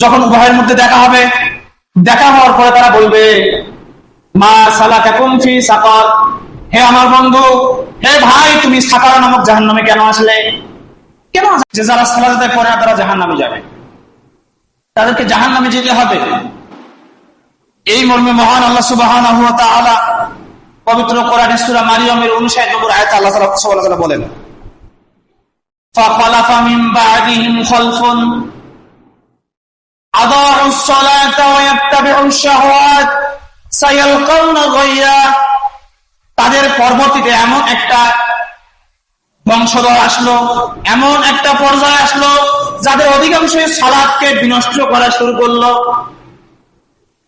যখন উভয়ের মধ্যে দেখা হবে দেখা হওয়ার পরে তারা বলবে মা সালা কেমন ফি সাকর হে আমার বন্ধু হে ভাই তুমি সাকার নামক জাহান নামে কেন আসলে কেন যে যারা সালাদ আদায় করে না তারা জাহান নামে যাবে তাদেরকে জাহান নামে যেতে হবে এই মর্মে মহান আল্লাহ সুবাহান পবিত্র কোরআন সুরা মারিয়মের অনুসায় নম্বর আয়তা আল্লাহ তাআলা তাআলা বলেন فخلف من بعدهم خلف أضاعوا الصلاة ويتبعوا الشهوات سيلقون غيا তাদের পরবর্তীতে এমন একটা বংশধর আসলো এমন একটা পর্যায়ে আসলো যাদের অধিকাংশ সালাদকে বিনষ্ট করা শুরু করলো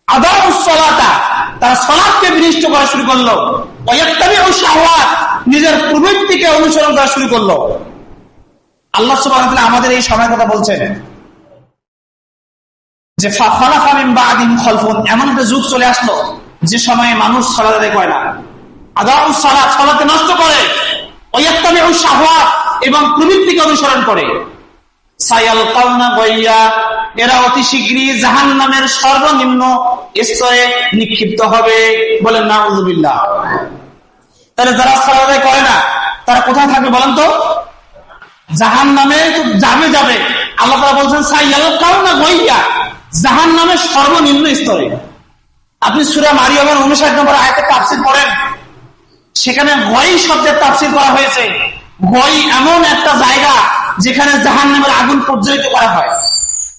আদার সলাতা তারা সলাদকে বিনষ্ট করা শুরু করলো অয়াত্তাবি ও শাহওয়াত নিজের প্রবৃত্তিকে অনুসরণ করা শুরু করলো আল্লাহ সুবহানাহু ওয়া তাআলা আমাদের এই সময়ের কথা বলছেন যে যুগ চলে আসলো যে সময়ে মানুষ সালাদ করে না আদাউ সালাত সালাতে নষ্ট করে। ওয়াত্তাবি ও এবং প্রবৃত্তিকে অনুসরণ করে। এরা অতি শীঘ্রই জাহান নামের সর্বনিম্ন স্তরে নিক্ষিপ্ত হবে বলেন না উজুবিল্লাহ তাহলে যারা সালাদ করে না, তারা কোথায় থাকবে বলেন তো? জাহান নামে যাবে যাবে। আল্লাহ বলছেন সাইয়াল কাউনা গইয়া জাহান নামের সর্বনিম্ন স্তরে। আপনি সুরা মারিয়মের অনুসার নম্বর আয়তে তাফসির করেন সেখানে গই শব্দের তাফসির করা হয়েছে। গই এমন একটা জায়গা যেখানে জাহান নামের আগুন প্রজ্বলিত করা হয়।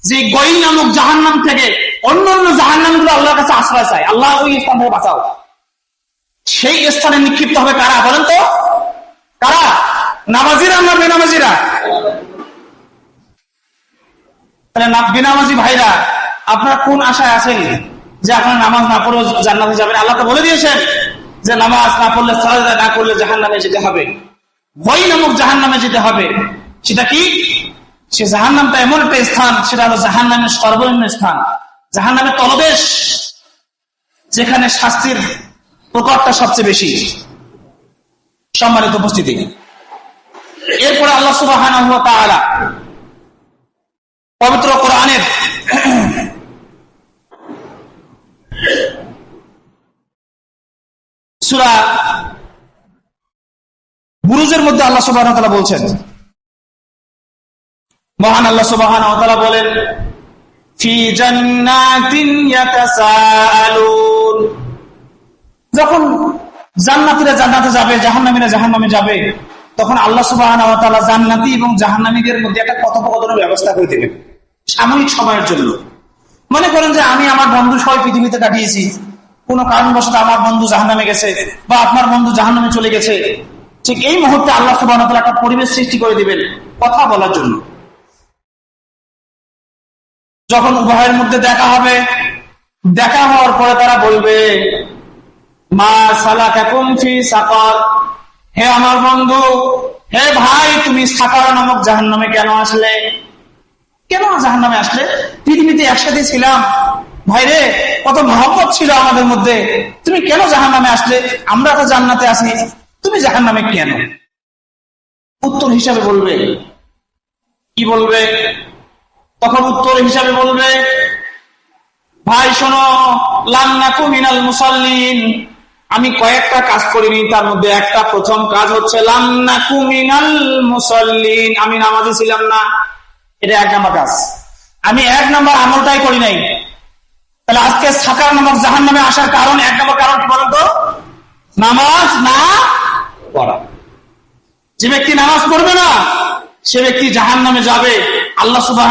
যে গই নামক জাহান নাম থেকে অন্য অন্য জাহান নামগুলো আল্লাহর কাছে আশ্রয় চায়। আল্লাহ ওই স্থান থেকে বাঁচাও। সেই স্থানে নিক্ষিপ্ত হবে কারা বলেন তো? কারা? নামাজিরা না বেনামাজিরা? তাহলে বেনামাজি ভাইরা আপনারা কোন আশায় আছেন যে আপনার নামাজ না পড়েও জান্নাতে যাবেন? আল্লাহ তো বলে দিয়েছেন যে নামাজ না পড়লে সালাদ না করলে জাহান নামে যেতে হবে। ভয় নামক জাহান নামে যেতে হবে। সেটা কি? সে জাহান নামটা এমন একটা স্থান, সেটা হলো জাহান নামের সর্বনিম্ন স্থান। জাহান নামের তলদেশ, যেখানে শাস্তির প্রকটটা সবচেয়ে বেশি। সম্মানিত উপস্থিতি। এরপরে আল্লাহ সুবাহ পবিত্র কোরআনের সুরা বুরুজের মধ্যে আল্লাহ সুবাহ বলছেন। মহান আল্লাহ সুবাহ বলেন যখন জান্নাতীরা জান্নাতে যাবে, জাহান্নামীরা জাহান্নামে যাবে, তখন আল্লাহ সুবাহ জান্নাতি এবং জাহান্নামীদের মধ্যে একটা কথোপকথনের ব্যবস্থা করে দেবেন, সাময়িক সময়ের জন্য। মনে করেন যে আমি আমার বন্ধু সবাই পৃথিবীতে কাটিয়েছি কোন কারণবশত আমার বন্ধু জাহান্নামে গেছে বা আপনার বন্ধু জাহান্নামে চলে গেছে, ঠিক এই মুহূর্তে আল্লাহ সুবাহ একটা পরিবেশ সৃষ্টি করে দিবেন কথা বলার জন্য। যখন উভয়ের মধ্যে দেখা হবে, দেখা হওয়ার পরে তারা বলবে, মা সালা ফি সাকর। হে আমার বন্ধু, হে ভাই, তুমি সাকার নামক জাহান নামে কেন আসলে? কেন জাহান নামে আসলে? পৃথিবীতে একসাথে ছিলাম। ভাই রে কত মহব্বত ছিল আমাদের মধ্যে। তুমি কেন জাহান নামে আসলে? আমরা তো জান্নাতে আসি তুমি জাহান নামে কেন? উত্তর হিসাবে বলবে। কি বলবে? তখন উত্তর হিসাবে বলবে, ভাই, শোনো লান্নাকু মিনাল মুসাল্লিন। আমি কয়েকটা কাজ করিনি, তার মধ্যে একটা প্রথম কাজ হচ্ছে লান্নাকু মিনাল মুসাল্লিন। আমি নামাজে ছিলাম না। এটা এক নম্বর কাজ। আমি এক নম্বর আমলটাই করি নাই। তাহলে আজকে সাকার নামক জাহান নামে আসার কারণ, এক নম্বর কারণ কি বলতো? নামাজ না পড়া। যে ব্যক্তি নামাজ পড়বে না, সে ব্যক্তি জাহান নামে যাবে। আল্লাহ সুবাহ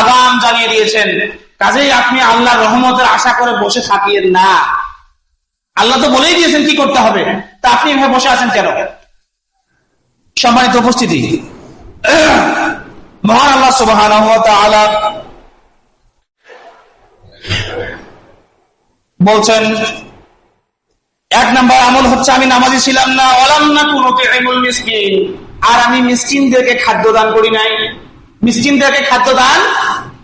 আগাম জানিয়ে দিয়েছেন, কাজেই আপনি আল্লাহ রহমতের আশা করে বসে থাকিয়েন না। আল্লাহ তো বলেই দিয়েছেন কি করতে হবে। তা আপনি এভাবে বসে আছেন কেন? সম্মানিত উপস্থিতি। মহান আল্লাহ সুবাহ বলছেন, এক নম্বর আমল হচ্ছে আমি নামাজি ছিলাম না অলাম না কোনো মিসকিন। আর আমি মিসকিনদেরকে খাদ্য দান করি নাই। মিসকিনদেরকে খাদ্য দান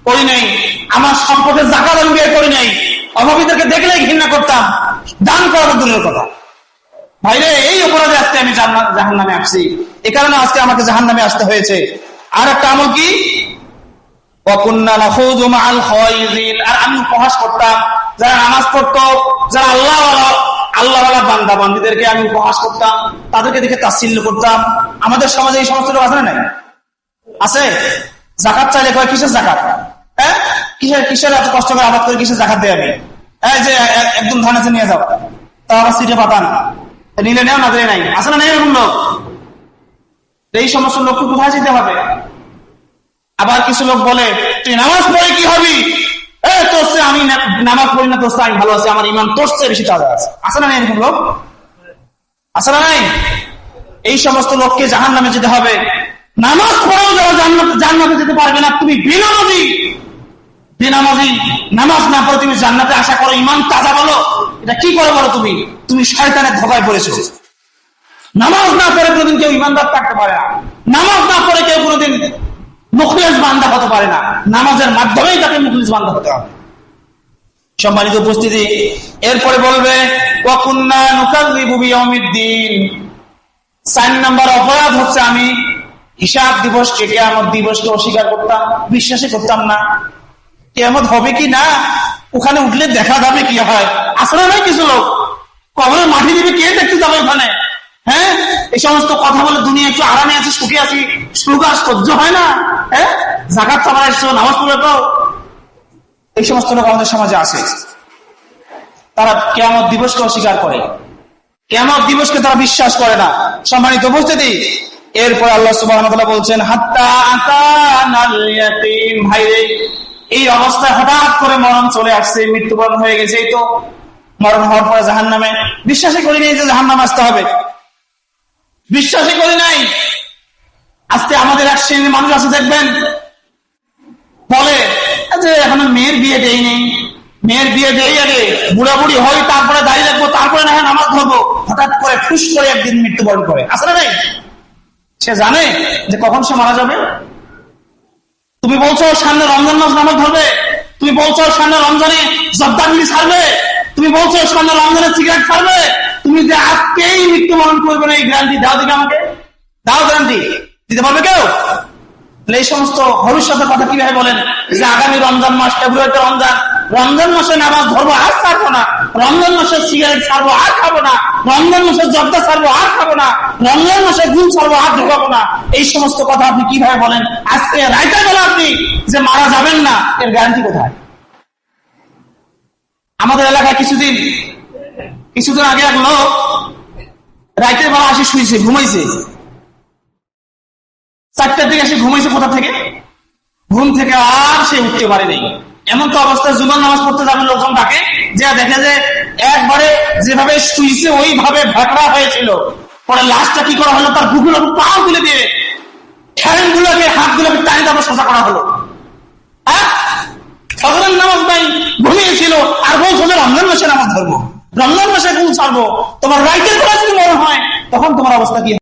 করি নাই। আমার সম্পর্কে জাকা দান বিয়ে করি নাই। অভাবীদেরকে দেখলেই ঘৃণা করতাম। দান করার দূরের কথা। ভাইরে, এই অপরাধে আসতে আমি জাহান নামে আসছি। এ কারণে আজকে আমাকে জাহান নামে আসতে হয়েছে। আর একটা আমল কি? আর আমি উপহাস করতাম। যারা নামাজ পড়তো, যারা আল্লাহ আল্লাহ বান্দা বান্দিদেরকে আমি উপহাস করতাম, তাদেরকে দেখে তাচ্ছিল্য করতাম। আমাদের সমাজে এই সমস্ত লোক আছে না নাই? আছে? জাকাত চাইলে কয়, কিসের জাকাত? হ্যাঁ? কিসের কিসের এত কষ্ট করে আবাদ করে কিসের জাকাত দেয় আমি? এই যে একদম ধান আছে নিয়ে যাও। তা আবার সিটে পাতান নিলে নেও না নাই। আছে না নেই এরকম লোক? এই সমস্ত লোককে কোথায় যেতে হবে? আবার কিছু লোক বলে, তুই নামাজ পড়ে কি হবি? আমি নামাজ পড়ি না তোরছে ভালো আছি, আমার ইমান বেশি তাজা আছে। আছে না এরকম লোক? আছে না নাই? এই সমস্ত লোককে জাহান নামে যেতে হবে। নামাজ পড়েও যারা জান্নাত যেতে পারবে না, তুমি বিনামাজি। নামাজ না পড়ে তুমি জান্নাতে আশা করো, ইমান তাজা বলো। এটা কি করে বলো তুমি? তুমি শয়তানের ধোকায় পড়েছো। নামাজ না পড়ে কোনোদিন কেউ ইমানদার থাকতে পারে না। নামাজ না পড়ে কেউ কোনোদিন মুখলিস বান্দা হতে পারে না। নামাজের মাধ্যমেই তাকে মুখলিস বান্দা হতে হবে। সম্মানিত উপস্থিতি, এরপরে বলবে অপরাধ হচ্ছে আমি হিসাব দিবসকে দিবসকে অস্বীকার করতাম, বিশ্বাসই করতাম না। কেয়ামত হবে কি না, ওখানে উঠলে দেখা যাবে কি হয়। আসলে নাই কিছু লোক। কবরে মাটি দিবে, কে দেখতে যাবে ওখানে? হ্যাঁ? এই সমস্ত কথা বলে দুনিয়া একটু আরামে আছে সুখে আছি সুখ সহ্য হয় না হ্যাঁ জাকাত চাপা এসছো নামাজ পড়ে তো। এই সমস্ত লোক আমাদের সমাজে আছে। তারা কেয়ামত দিবসকে অস্বীকার করে। কেমন দিবসকে তারা বিশ্বাস করে না। সম্মানিত উপস্থিতি, এরপর আল্লাহ সুবাহ বলছেন, হাত্তা ভাই রে, এই অবস্থায় হঠাৎ করে মরণ চলে আসছে, মৃত্যুবরণ হয়ে গেছে, এই তো। মরণ হওয়ার পরে জাহান নামে বিশ্বাসই করিনি যে জাহান নাম আসতে হবে। বিশ্বাসই করি নাই। আজকে আমাদের এক শ্রেণির মানুষ আছে, দেখবেন। বলে যে, এখনও মেয়ের বিয়ে দেই নেই। মেয়ের বিয়ে দেই আগে। বুড়া বুড়ি হই, তারপরে দাঁড়িয়ে রাখব তারপরে না হয় নামাজ ধরবো। হঠাৎ করে ফুস করে একদিন মৃত্যুবরণ করে। আসলে নাই? সে জানে যে কখন সে মারা যাবে? তুমি বলছো, সামনে রমজান মাস নামাজ ধরবে। তুমি বলছো, সামনে রমজানে জব্দাগুলি ছাড়বে তুমি বলছো, সামনে রমজানে সিগারেট ছাড়বে তুমি যে আজকেই মৃত্যুবরণ করবে না এই গ্যারান্টি দাও দিকে আমাকে। দাও গ্যারান্টি দিতে পারবে কেউ? এই সমস্ত ভবিষ্যতের কথা কীভাবে বলেন? যে আগামী রমজান মাস, ফেব্রুয়ারিতে রমজান। রমজান মাসে নামাজ ধরবো, আর ছাড়বো না। রমজান মাসে সিগারেট ছাড়বো, আর খাব না। রমজান মাসে জর্দা ছাড়বো, আর খাব না। রমজান মাসে গুণ ছাড়বো, আর ঢোকাবো না। এই সমস্ত কথা আপনি কীভাবে বলেন? আজকে রাইতে বলে আপনি যে মারা যাবেন না, এর গ্যারান্টি কোথায়? আমাদের এলাকায় কিছুদিন কিছুদিন আগে এক লোক রাইতের বেলা আসে শুয়েছে ঘুমাইছে। চারটার দিকে এসে ঘুমাইছে কোথা থেকে? ঘুম থেকে আর সে উঠতে পারে নাই। এমন তো অবস্থায় জুমার নামাজ পড়তে যাবে লোকজন তাকে, যে দেখে যে একবারে যেভাবে শুইছে, ওইভাবে ভেকড়া হয়েছিল। পরে লাশটা কি করা হলো? তার বুকুলো পাও তুলে দিয়ে ঠ্যাং গুলোকে হাত গুলোকে টানি তারপর সোজা করা হলো। হ্যাঁ? ফজরের নামাজ নাই, ঘুমিয়েছিল, আর বলছো যে রমজান মাসে নামাজ ধরবো। রমজান মাসে পৌঁছাবো তোমার রাইটের কথা যদি মনে হয় তখন তোমার অবস্থা কি?